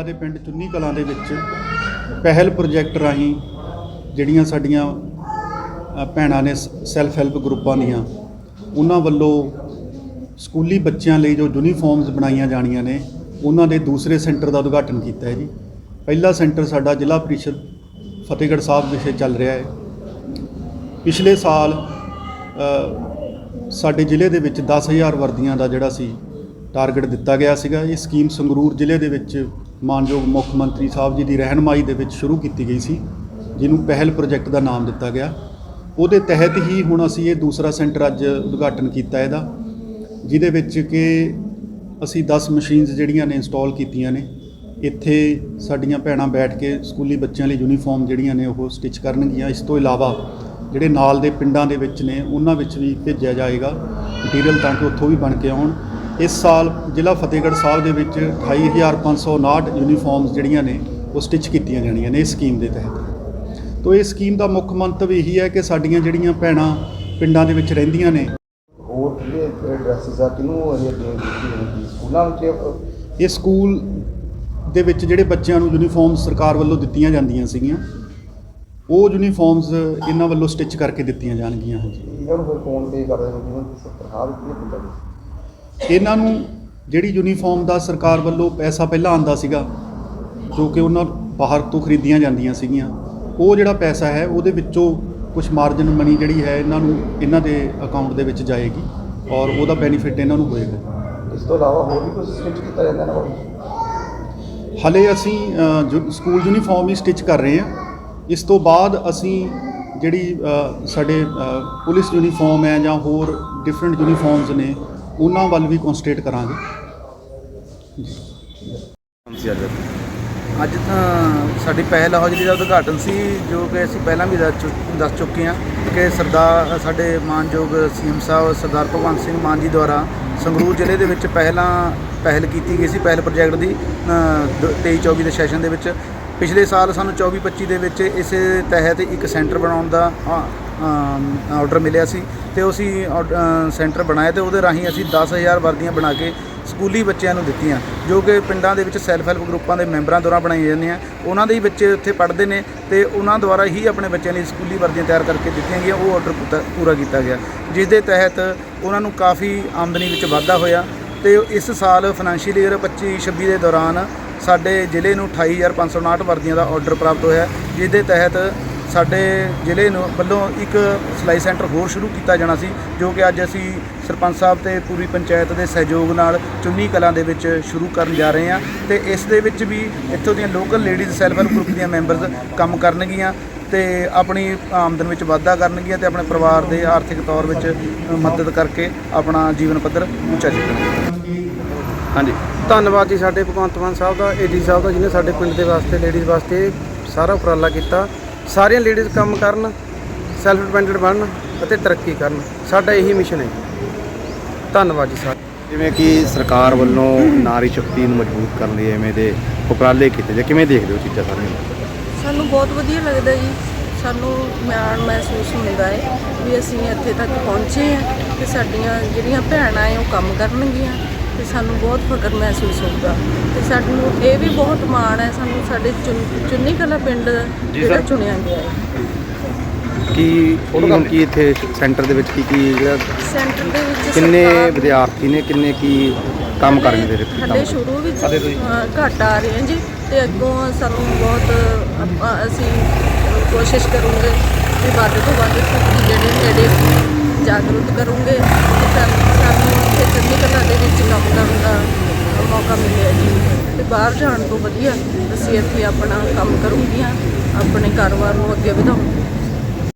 ਬਠਿੰਡਾ ਦੇ ਪਿੰਡ ਚੁੰਨੀ ਕਲਾਂ ਦੇ ਵਿੱਚ ਪਹਿਲ ਪ੍ਰੋਜੈਕਟ ਰਾਹੀਂ ਜਿਹੜੀਆਂ ਸਾਡੀਆਂ ਭੈਣਾਂ ਨੇ ਸੈਲਫ ਹੈਲਪ ਗਰੁੱਪਾਂ ਦੀਆਂ, ਉਹਨਾਂ ਵੱਲੋਂ ਸਕੂਲੀ ਬੱਚਿਆਂ ਲਈ ਜੋ ਯੂਨੀਫਾਰਮਸ ਬਣਾਈਆਂ ਜਾਣੀਆਂ ਨੇ, ਉਹਨਾਂ ਦੇ ਦੂਸਰੇ ਸੈਂਟਰ ਦਾ ਉਦਘਾਟਨ ਕੀਤਾ ਹੈ ਜੀ। ਪਹਿਲਾ ਸੈਂਟਰ ਸਾਡਾ ਜ਼ਿਲ੍ਹਾ ਪ੍ਰੀਸ਼ਦ ਫਤਿਹਗੜ੍ਹ ਸਾਹਿਬ ਵਿਖੇ ਚੱਲ ਰਿਹਾ ਹੈ। ਪਿਛਲੇ ਸਾਲ ਸਾਡੇ ਜ਼ਿਲ੍ਹੇ ਦੇ ਵਿੱਚ 10000 ਵਰਦੀਆਂ ਦਾ ਜਿਹੜਾ ਸੀ ਟਾਰਗੇਟ ਦਿੱਤਾ ਗਿਆ ਸੀਗਾ। ਇਹ ਸਕੀਮ ਸੰਗਰੂਰ ਜ਼ਿਲ੍ਹੇ ਦੇ ਵਿੱਚ ਮਾਨਯੋਗ ਮੁੱਖ ਮੰਤਰੀ ਸਾਹਿਬ ਜੀ ਦੀ ਰਹਿਨਮਾਈ ਦੇ ਵਿੱਚ ਸ਼ੁਰੂ ਕੀਤੀ ਗਈ ਸੀ, ਜਿਹਨੂੰ ਪਹਿਲ ਪ੍ਰੋਜੈਕਟ ਦਾ ਨਾਮ ਦਿੱਤਾ ਗਿਆ। ਉਹਦੇ ਤਹਿਤ ਹੀ ਹੁਣ ਅਸੀਂ ਇਹ ਦੂਸਰਾ ਸੈਂਟਰ ਅੱਜ ਉਦਘਾਟਨ ਕੀਤਾ ਇਹਦਾ, ਜਿਹਦੇ ਵਿੱਚ ਕਿ ਅਸੀਂ 10 ਮਸ਼ੀਨਸ ਜਿਹੜੀਆਂ ਨੇ ਇੰਸਟਾਲ ਕੀਤੀਆਂ ਨੇ, ਇੱਥੇ ਸਾਡੀਆਂ ਭੈਣਾਂ ਬੈਠ ਕੇ ਸਕੂਲੀ ਬੱਚਿਆਂ ਲਈ ਯੂਨੀਫਾਰਮ ਜਿਹੜੀਆਂ ਨੇ ਉਹ ਸਟਿਚ ਕਰਨਗੀਆਂ। ਇਸ ਤੋਂ ਇਲਾਵਾ ਜਿਹੜੇ ਨਾਲ ਦੇ ਪਿੰਡਾਂ ਦੇ ਵਿੱਚ ਨੇ, ਉਹਨਾਂ ਵਿੱਚ ਵੀ ਭੇਜਿਆ ਜਾਏਗਾ। ਮਟੀਰੀਅਲ ਤਾਂ ਕਿ ਉੱਥੋਂ ਵੀ ਬਣ ਕੇ ਆਉਣ। ਇਸ ਸਾਲ ਜ਼ਿਲ੍ਹਾ ਫਤਿਹਗੜ੍ਹ ਸਾਹਿਬ ਦੇ ਵਿੱਚ 28559 ਯੂਨੀਫਾਰਮਸ ਜਿਹੜੀਆਂ ਨੇ ਉਹ ਸਟਿਚ ਕੀਤੀਆਂ ਜਾਣੀਆਂ ਨੇ ਇਸ ਸਕੀਮ ਦੇ ਤਹਿਤ। ਤੋਂ ਇਹ ਸਕੀਮ ਦਾ ਮੁੱਖ ਮੰਤਵ ਇਹੀ ਹੈ ਕਿ ਸਾਡੀਆਂ ਜਿਹੜੀਆਂ ਭੈਣਾਂ ਪਿੰਡਾਂ ਦੇ ਵਿੱਚ ਰਹਿੰਦੀਆਂ ਨੇ ਹੋਰ ਜਿਹੜੇ ਡਰੈਸਸ ਆ ਕਿਹਨੂੰ ਇਹ ਦੇਣ ਦਿੱਤੀ ਹੋਣੀ ਸਕੂਲਾਂ ਵਿੱਚ ਇਹ ਸਕੂਲ ਦੇ ਵਿੱਚ ਜਿਹੜੇ ਬੱਚਿਆਂ ਨੂੰ ਯੂਨੀਫਾਰਮ ਸਰਕਾਰ ਵੱਲੋਂ ਦਿੱਤੀਆਂ ਜਾਂਦੀਆਂ ਸੀਗੀਆਂ ਉਹ ਯੂਨੀਫਾਰਮਸ ਇਹਨਾਂ ਵੱਲੋਂ ਸਟਿਚ ਕਰਕੇ ਦਿੱਤੀਆਂ ਜਾਣਗੀਆਂ ਹਾਂਜੀ। ਇਹਨਾਂ ਨੂੰ ਫਿਰ ਫੋਨ ਪੇ ਕਰਦੇ ਨੇ ਜਿਹਨਾਂ ਦੀ ਤਨਖਾਹ ਦਿੱਤੀ ਹੈ ਇਹਨਾਂ ਨੂੰ ਜਿਹੜੀ ਯੂਨੀਫਾਰਮ ਦਾ ਸਰਕਾਰ ਵੱਲੋਂ ਪੈਸਾ ਪਹਿਲਾਂ ਆਂਦਾ ਸੀਗਾ ਜੋ ਕਿ ਉਹਨਾਂ ਬਾਹਰ ਤੋਂ ਖਰੀਦੀਆਂ ਜਾਂਦੀਆਂ ਸੀਗੀਆਂ ਉਹ ਜਿਹੜਾ ਪੈਸਾ ਹੈ ਉਹਦੇ ਵਿੱਚੋਂ ਕੁਝ ਮਾਰਜਨ ਮਨੀ ਜਿਹੜੀ ਹੈ ਇਹਨਾਂ ਨੂੰ ਇਹਨਾਂ ਦੇ ਅਕਾਊਂਟ ਦੇ ਵਿੱਚ ਜਾਏਗੀ ਔਰ ਉਹਦਾ ਬੈਨੀਫਿਟ ਇਹਨਾਂ ਨੂੰ ਹੋਏਗਾ। ਇਸ ਤੋਂ ਇਲਾਵਾ ਹੋਰ ਵੀ ਕੁਝ ਸਟਿਚ ਕੀਤਾ ਜਾਂਦਾ ਨਾ ਹਲੇ ਅਸੀਂ ਸਕੂਲ ਯੂਨੀਫਾਰਮ ਹੀ ਸਟਿਚ ਕਰ ਰਹੇ ਹਾਂ। ਇਸ ਤੋਂ ਬਾਅਦ ਅਸੀਂ ਜਿਹੜੀ ਸਾਡੇ ਪੁਲਿਸ ਯੂਨੀਫਾਰਮ ਹੈ ਜਾਂ ਹੋਰ ਡਿਫਰੈਂਟ ਯੂਨੀਫਾਰਮਸ ਨੇ ਉਹਨਾਂ ਵੱਲ ਵੀ ਕਨਸਟਰੇਟ ਕਰਾਂਗੇ। ਅੱਜ? ਤਾਂ ਸਾਡੀ ਪਹਿਲ ਹੌਜਰੀ ਦਾ ਉਦਘਾਟਨ ਸੀ ਜੋ ਕਿ ਅਸੀਂ ਪਹਿਲਾਂ ਵੀ ਦੱਸ ਚੁ- ਦੱਸ ਚੁੱਕੇ ਹਾਂ ਕਿ ਸਰਦਾਰ ਸਾਡੇ ਮਾਨਯੋਗ ਸੀਐਮ ਸਾਹਿਬ ਸਰਦਾਰ ਭਗਵੰਤ ਸਿੰਘ ਮਾਨ ਜੀ ਦੁਆਰਾ ਸੰਗਰੂਰ ਜ਼ਿਲ੍ਹੇ ਦੇ ਵਿੱਚ ਪਹਿਲਾਂ ਪਹਿਲ ਕੀਤੀ ਗਈ ਸੀ ਪਹਿਲ ਪ੍ਰੋਜੈਕਟ ਦੀ 23 24 ਦੇ ਸੈਸ਼ਨ ਦੇ ਵਿੱਚ। ਪਿਛਲੇ ਸਾਲ ਸਾਨੂੰ 24 25 ਦੇ ਵਿੱਚ ਇਸੇ ਤਹਿਤ ਇੱਕ ਸੈਂਟਰ ਬਣਾਉਣ ਦਾ ਆਰਡਰ ਮਿਲਿਆ ਸੀ ਤੇ ਅਸੀਂ ਆਰਡ- ਸੈਂਟਰ ਬਣਾਇਆ ਤੇ ਉਹਦੇ ਰਾਹੀਂ ਅਸੀਂ 10000 ਵਰਦੀਆਂ ਬਣਾ ਕੇ ਸਕੂਲੀ ਬੱਚਿਆਂ ਨੂੰ ਦਿੱਤੀਆਂ, ਜੋ ਕਿ ਪਿੰਡਾਂ ਦੇ ਵਿੱਚ ਸੈਲਫ ਹੈਲਪ ਗਰੁੱਪਾਂ ਦੇ ਮੈਂਬਰਾਂ ਦੁਆਰਾ ਬਣਾਈਆਂ ਜਾਂਦੀਆਂ, ਉਹਨਾਂ ਦੇ ਹੀ ਬੱਚੇ ਉੱਥੇ ਪੜ੍ਹਦੇ ਨੇ ਤੇ ਉਹਨਾਂ ਦੁਆਰਾ ਹੀ ਆਪਣੇ ਬੱਚਿਆਂ ਲਈ ਸਕੂਲੀ ਵਰਦੀਆਂ ਤਿਆਰ ਕਰਕੇ ਦਿੱਤੀਆਂ ਗਈਆਂ, ਉਹ ਆਰਡਰ ਪੂਰਾ ਕੀਤਾ ਗਿਆ। ਜਿਸ ਦੇ ਤਹਿਤ ਉਹਨਾਂ ਨੂੰ ਕਾਫੀ ਆਮਦਨੀ ਵਿੱਚ ਵਾਧਾ ਹੋਇਆ ਤੇ ਇਸ ਸਾਲ ਫਾਈਨੈਂਸ਼ੀਅਲ ਈਅਰ 25 26 ਦੇ ਦੌਰਾਨ ਸਾਡੇ ਜ਼ਿਲ੍ਹੇ ਨੂੰ 28559 ਵਰਦੀਆਂ ਦਾ ਆਰਡਰ ਪ੍ਰਾਪਤ ਹੋਇਆ ਜਿਸ ਦੇ ਤਹਿਤ ਸਾਡੇ ਜ਼ਿਲ੍ਹੇ ਨੂੰ ਵੱਲੋਂ ਇੱਕ ਸਿਲਾਈ ਸੈਂਟਰ ਹੋਰ ਸ਼ੁਰੂ ਕੀਤਾ ਜਾਣਾ ਸੀ ਜੋ ਕਿ ਅੱਜ ਅਸੀਂ ਸਰਪੰਚ ਸਾਹਿਬ ਤੇ ਪੂਰੀ ਪੰਚਾਇਤ ਦੇ ਸਹਿਯੋਗ ਨਾਲ ਚੁੰਨੀ ਕਲਾਂ ਦੇ ਵਿੱਚ ਸ਼ੁਰੂ ਕਰਨ ਜਾ ਰਹੇ ਹਾਂ ਤੇ ਇਸ ਦੇ ਵਿੱਚ ਵੀ ਇੱਥੋਂ ਦੀਆਂ local ladies self help group ਦੀਆਂ ਮੈਂਬਰਸ ਕੰਮ ਕਰਨਗੀਆਂ ਤੇ ਆਪਣੀ ਆਮਦਨ ਵਿੱਚ ਵਾਧਾ ਕਰਨਗੀਆਂ ਤੇ ਆਪਣੇ ਪਰਿਵਾਰ ਦੇ ਆਰਥਿਕ ਤੌਰ ਵਿੱਚ ਮਦਦ ਕਰਕੇ ਆਪਣਾ ਜੀਵਨ ਪੱਧਰ ਉੱਚਾ ਚੁੱਕਣਗੇ ਹਾਂਜੀ। ਧੰਨਵਾਦ ਜੀ ਸਾਡੇ ਭਗਵੰਤ ਮਾਨ ਸਾਹਿਬ ਦਾ ਏਡੀ ਸਾਹਿਬ ਦਾ ਜਿਹਨੇ ਸਾਡੇ ਪਿੰਡ ਦੇ ਵਾਸਤੇ ਲੇਡੀਜ਼ ਵਾਸਤੇ ਸਾਰਾ ਉਪਰਾਲਾ ਕੀਤਾ। ਸਾਰੀਆਂ ਲੇਡੀਜ਼ ਕੰਮ ਕਰਨ ਸੈਲਫ ਡਿਪੈਂਡੈਂਟ ਬਣਨ ਅਤੇ ਤਰੱਕੀ ਕਰਨ। ਸਾਡਾ ਇਹੀ ਮਿਸ਼ਨ ਹੈ ਜੀ। ਧੰਨਵਾਦ ਜੀ ਸਾਰੇ ਜਿਵੇਂ ਕਿ ਸਰਕਾਰ ਵੱਲੋਂ ਨਾਰੀ ਸ਼ਕਤੀ ਨੂੰ ਮਜ਼ਬੂਤ ਕਰਨ ਲਈ ਐਵੇਂ ਦੇ ਉਪਰਾਲੇ ਕੀਤੇ ਜੇ ਕਿਵੇਂ ਦੇਖਦੇ ਹੋ ਚੀਜ਼ਾਂ ਸਾਰੀਆਂ? ਸਾਨੂੰ ਬਹੁਤ ਵਧੀਆ ਲੱਗਦਾ ਜੀ। ਸਾਨੂੰ ਮਾਣ ਮਹਿਸੂਸ ਹੁੰਦਾ ਹੈ ਵੀ ਅਸੀਂ ਇੱਥੇ ਤੱਕ ਪਹੁੰਚੇ ਹਾਂ ਤੇ ਸਾਡੀਆਂ ਜਿਹੜੀਆਂ ਭੈਣਾਂ ਹੈ ਉਹ ਕੰਮ ਕਰਨਗੀਆਂ। ਤੇ ਸਾਨੂੰ ਬਹੁਤ ਫਖਰ ਮਹਿਸੂਸ ਹੋਊਗਾ। ਤੇ ਸਾਨੂੰ ਇਹ ਵੀ ਬਹੁਤ ਮਾਣ ਹੈ ਸਾਨੂੰ ਸਾਡੇ ਚੁੰਨ- ਚੁੰਨੀ ਕਲਾ ਪਿੰਡ ਜਿਹੜਾ ਚੁਣਿਆ ਗਿਆ ਹੈ। ਕੀ ਹੁਣ ਕੀ ਇੱਥੇ ਸੈਂਟਰ ਦੇ ਵਿੱਚ ਕੀ ਕੀ ਜਿਹੜਾ ਸੈਂਟਰ ਦੇ ਵਿੱਚ ਕਿੰਨੇ ਸਰਕਾਰ- ਵਿਦਿਆਰਥੀ ਨੇ ਕਿੰਨੇ ਕੀ ਕੰਮ ਕਰਨਗੇ ਦੇ ਵਿੱਚ ਹਲੇ ਸ਼ੁਰੂ ਵਿੱਚ ਅ, ਘੱਟ ਆ ਰਹੇ ਹਾਂ ਜੀ ਤੇ ਅੱਗੋਂ ਸਾਨੂੰ ਬਹੁਤ ਆਪਾਂ ਅਸੀਂ ਕੋਸ਼ਿਸ਼ ਕਰੂੰਗੇ ਕਿ ਵੱਧ ਤੋਂ ਵੱਧ ਲੋਕੀ ਜਿਹੜੇ ਲੇਡੀਜ਼ ਜਾਗਰੂਕ ਕਰੂੰਗੇ ਸਾਨੂੰ ਚੰਗੀ ਕਲਾ ਦੇ ਵਿੱਚ ਕੰਮ ਕਰਨ ਦਾ ਮੌਕਾ ਮਿਲਿਆ ਜੀ। ਤੇ ਬਾਹਰ ਜਾਣ ਤੋਂ ਵਧੀਆ ਅਸੀਂ ਇੱਥੇ ਆਪਣਾ ਕੰਮ ਕਰੂੰਗੀਆਂ, ਆਪਣੇ ਕਾਰੋਬਾਰ ਨੂੰ ਅੱਗੇ ਵਧਾਉਂਗੇ